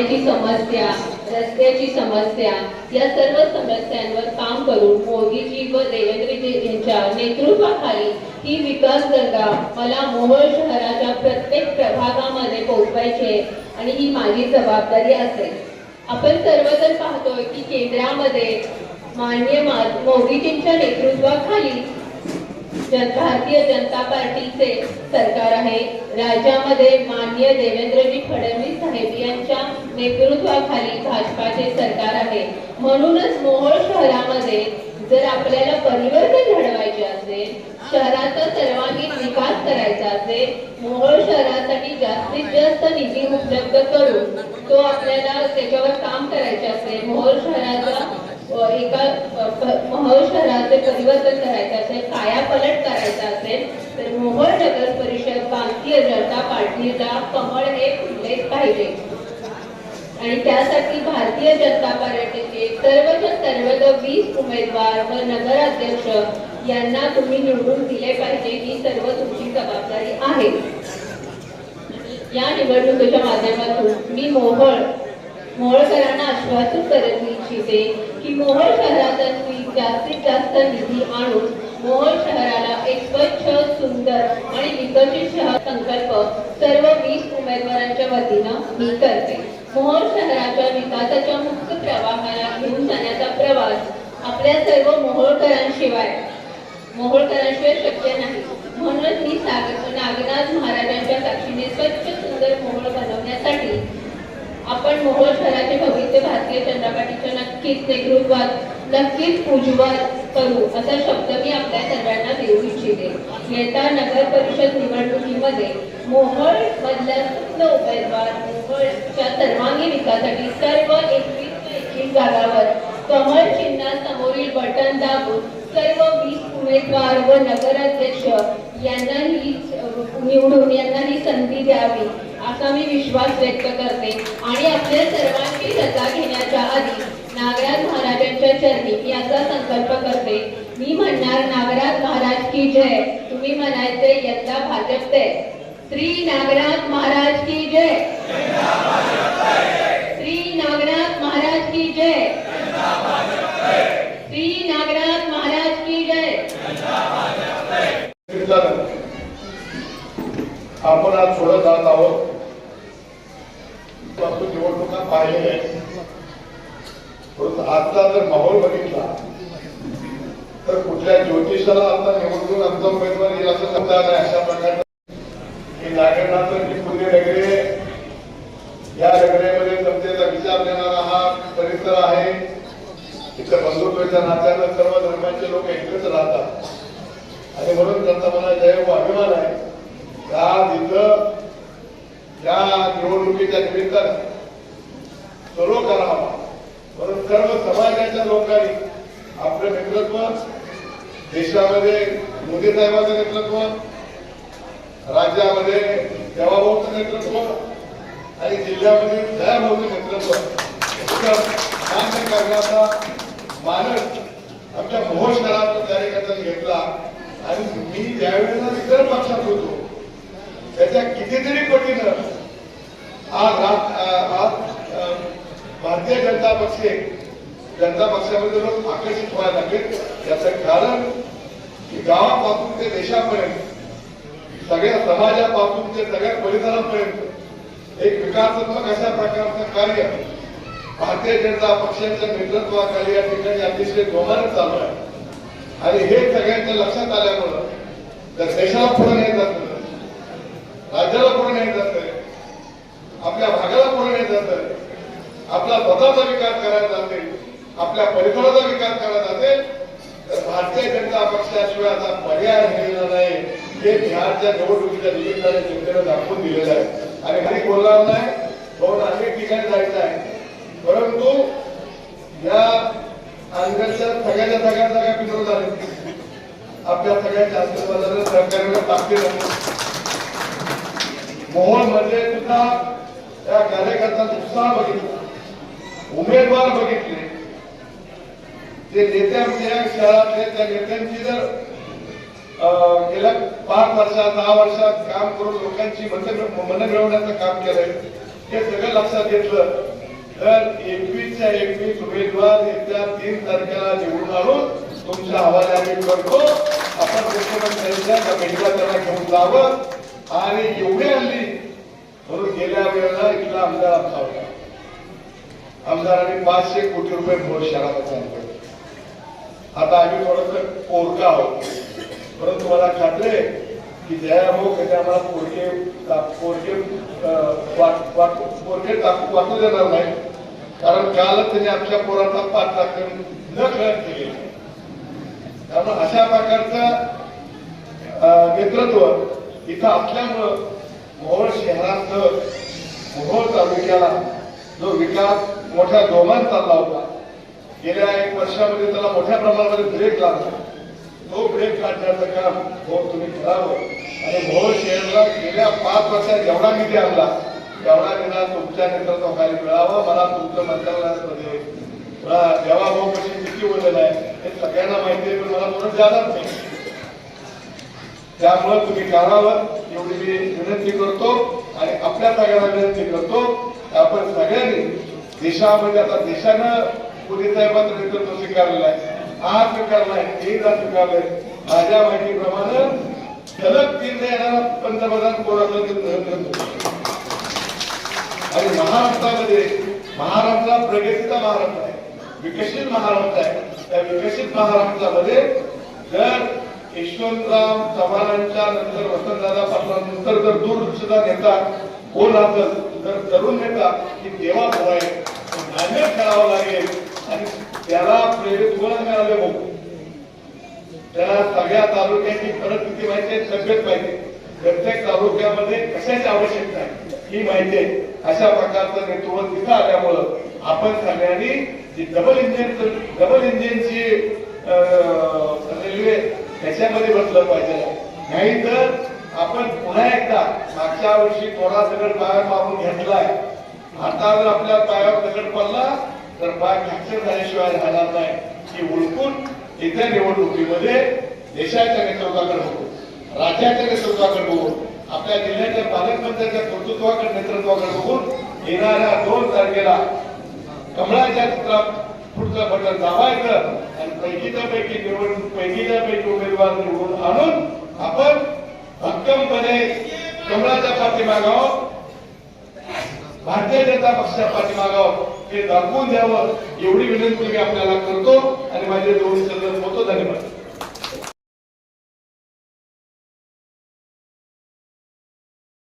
पाण्याची समस्या रस्त्याची समस्या या सर्व समस्यांवर काम करून मोदीजी व देवेंद्रजी यांच्या नेतृत्वाखाली ही विकास गंगा मला मोहोळ शहराच्या प्रत्येक प्रभागामध्ये पोहोचवायची आणि ही माझी जबाबदारी असेल. आपण सर्वजण पाहतोय की केंद्रामध्ये मान्य मोदीजींच्या नेतृत्वाखाली भारतीय जनता पार्टीचे सरकार आहे. राज्यामध्ये माननीय देवेंद्रजी फडणवीस साहेब यांच्या नेतृत्वाखाली भाजपाचे सरकार आहे. म्हणूनच मोहोळ शहरामध्ये जर आपल्याला परिवर्तन घडवायचे असेल शहराचा सर्वांगीण विकास करायचा असेल मोहोळ शहरासाठी जास्तीत जास्त निधी उपलब्ध करून तो आपल्याला त्याच्यावर काम करायचे असेल मोहोळ शहराचा एका मोहोळ शहराचे परिवर्तन करायचे असेल कायापलट करायचा असेल तर मोहोळ नगर परिषद भारतीय जनता पार्टीला कमळ हे फुललेच पाहिजे. आणि त्यासाठी भारतीय जनता पार्टीचे सर्वजण सर्व वीस उमेदवार व नगराध्यक्ष यांना तुम्ही निवडून दिले पाहिजे ही सर्व तुमची जबाबदारी आहे. या निवडणुकीच्या माध्यमातून मी मोहोळ मोहोळकरांना आश्वासित करत इच्छिते की मोहोळ शहरासाठी जास्तीत जास्त निधी आणून मोहोळ शहराला एक स्वच्छ सुंदर आणि विकसित शहर संकल्प सर्व वीस उमेदवारांच्या वतीनं मी करते. मोहोळ शहराच्या विकासाच्या मुख्य प्रवाहाला घेऊन जाण्याचा प्रवास आपल्या सर्व मोहोळकरांशिवाय मोहोळकरांशिवाय शक्य नाही. म्हणूनच मी साग- नागनाथ महाराजांच्या साक्षीने स्वच्छ सुंदर मोहोळ बनवण्यासाठी आपण मोहोळ शहराचे भविष्य भारतीय जनता पार्टीच्या नक्कीच नेतृत्वात नक्कीच उज्ज्वल करू असा शब्द मी आपल्या सर्वांना देऊ इच्छिते. येत्या नगर परिषद निवडणुकीमध्ये मोहोळ मधल्या सुप्त उमेदवार मोहोळच्या सर्वांगीण विकासासाठी सर्व एकवीस एकवीस जागावर कमळ चिन्हासमोरील बटन दाबून सर्व वीस उमेदवार व नगराध्यक्ष यांना ही निवडून यांना ही संधी द्यावी. असा मी विश्वास व्यक्त करते. आणि आपल्या सर्वांची रजा घेण्याच्या आधी नागराज महाराजांच्या चरणी मी असा संकल्प करते. मी म्हणणार नागराज महाराज की जय. तुम्ही म्हणायचे यंदा भाजपते श्री नागराज महाराज की जय श्री नागराज महाराज की जय श्री नागराज महाराज की जय आपण आज सोडत जात आहोत आपण निवडणुका पाहिलेल्या आहेत परंतु आजचा जर माहोल बघितला तर कुठल्या ज्योतिषाला आता निवडून आमचा उमेदवार येईल असं समजा नाही. अशा प्रकारचं हे नागरनाथन निपुण्य वगैरे या नगरेमध्ये जनतेचा विचार देणारा हा परिसर आहे. तिथं बंधुत्वाच्या नात्यानं सर्व धर्माचे लोक एकत्रच राहतात. आणि म्हणून त्यांचा मला जैव अभिमान आहे. की तिथं इथं या निवडणुकीच्या निमित्तानं सर्व करावा म्हणून सर्व समाजाच्या लोकांनी आपलं नेतृत्व देशामध्ये मोदी साहेबांचं नेतृत्व राज्यामध्ये देवाभाऊचं नेतृत्व आणि जिल्ह्यामध्ये दयाभाऊचं नेतृत्व. मान्य करण्याचा मानस आमच्या मोहोळ शहरातून कार्यकर्त्यांनी घेतला आणि मी ज्यावेळेला इतर पक्षात होतो त्याच्या कितीतरी पटीनं आज आज भारतीय जनता पक्ष जनता पक्षामध्ये लोक आकर्षित व्हायला लागले. याचं कारण की गावापासून ते देशापर्यंत सगळ्या समाजापासून ते सगळ्या परिसरापर्यंत एक विकासात्मक अशा प्रकारचं कार्य भारतीय जनता पक्षाच्या नेतृत्वाखाली या ठिकाणी अतिशय जोमाने चालू आहे. आणि हे सगळ्यांच्या लक्षात आल्यामुळं तर देशाला पुढे न्यायचं जात राज्याला पुढे न्यायचं असेल आपल्या भागाला पुढे न्यायचं असेल आपला स्वतःचा विकास करायचा असेल आपल्या परिसराचा विकास करायचा असेल तर भारतीय जनता पक्षाशिवाय आता पर्याय राहिलेला नाही. हे बिहारच्या निवडणुकीच्या निमित्ताने जनतेने दाखवून दिलेलं आहे. आणि काही बोलणार नाही दोन अनेक ठिकाणी जायचं आहे. परंतु या काँग्रेसच्या सगळ्याच्या सगळ्या जागा पित्र झाले आपल्या सगळ्यांच्या आशीर्वादाने सरकारने झाली मोहन म्हणजे सुद्धा त्या कार्यकर्त्यांचा उत्साह बघितला. उमेदवार बघितले. जे नेत्या शहरातले त्या नेत्यांची जर अं, गेल्या पाच वर्षात दहा वर्षात काम करून लोकांची मन मिळवण्याचं काम केलंय हे सगळं लक्षात घेतलं तर एकवीसच्या एकवीस उमेदवार येत्या तीन तारखेला निवडून आणून तुमच्या हवाला आम्ही करतो. आपण मुख्यमंत्र्यांच्या कमिटीला त्यांना घेऊन जावं आणि एवढी हल्ली म्हणून गेल्या वेळेला इथला आमदार आमचा आमदारांनी पाचशे कोटी रुपये मोड शहराला चालतो आता आम्ही थोडस पोरका आहोत. परंतु मला खात्री आहे की जया भाऊ हो कधी आम्हाला पोरके पोरके अं, पोरके टाकू वाटू देणार नाही. कारण कालच त्यांनी आमच्या पोराचा पाठ टाकून न कळत केले. त्यामुळे अशा प्रकारचं नेतृत्व इथं असल्यामुळं मोहोळ शहरात मोहोळ तालुक्याला जो विकास मोठ्या जोमात चालला होता गेल्या एक वर्षामध्ये त्याला मोठ्या प्रमाणामध्ये ब्रेक लागतो तो ब्रेक काढण्याचं काम भोर तुम्ही करावं. आणि भोर शहरला गेल्या पाच वर्षात जेवढा निधी आणला. तेवढा निधी तुमच्या नेतृत्वाखाली मिळावा. मला तुमच्या मंत्रालयामध्ये मला देवा भाऊ कशी किती बोललेलं आहे हे सगळ्यांना माहिती आहे पण मला थोडं जाणार नाही. त्यामुळं तुम्ही करावं एवढी मी विनंती करतो आणि आपल्या सगळ्यांना विनंती करतो. आपण सगळ्यांनी देशामध्ये आता देशानं मोदी साहेबांचं नेतृत्व स्वीकारलेलं आहे. हा स्वीकारलाय आहे एकदा स्वीकारलंय माझ्या माहितीप्रमाणे सलग तीन येणारा पंतप्रधान कोणाचं नरेंद्र मोदी आणि महाराष्ट्रामध्ये महाराष्ट्र प्रगतीचा महाराष्ट्र आहे. विकसित महाराष्ट्र आहे. त्या विकसित महाराष्ट्रामध्ये जर यशवंतराव चव्हाणांच्या नंतर वसंतदादा पाटलांनंतर जर दूरदृष्टीचा नेता कोण असेल तर तरुण नेता की देवा भाऊ आहे धान्य खेळावं लागेल. आणि त्याला प्रेरित कोण मिळाले बघू त्याला सगळ्या तालुक्याची परिस्थिती माहिती आहे सगळेच माहिती प्रत्येक तालुक्यामध्ये कशाची आवश्यकता आहे ही माहिती आहे. अशा प्रकारचं नेतृत्व तिथं आल्यामुळं आपण सगळ्यांनी जी डबल इंजिन डबल इंजिनची रेल्वे त्याच्यामध्ये बसलं पाहिजे. नाही तर आपण पुन्हा एकदा मागच्या वर्षी थोडा दगड पायावर मारून घेतलाय. आता जर आपल्या पायावर दगड पडला तर पाय फ्रॅक्चर झाल्याशिवाय राहणार नाही. की ओळखून येत्या निवडणुकीमध्ये देशाच्या नेतृत्वाकडे बघू राज्याच्या नेतृत्वाकडे बघून आपल्या जिल्ह्याच्या पालकमंत्र्यांच्या कर्तृत्वाकडे नेतृत्वाकडे बघून येणाऱ्या दोन तारखेला कमळाच्या चित्रात पुढचं बटन दाबायचं आणि पैकीच्या पैकी निवडून पैकीच्या पैकी उमेदवार निवडून आणून आपण भक्कमपणे कमळाच्या पाठीमागाव भारतीय जनता पक्षाच्या पाठीमागाव हे दाखवून द्यावं एवढी विनंती मी आपल्याला करतो आणि माझे दोन सदन होतो. धन्यवाद.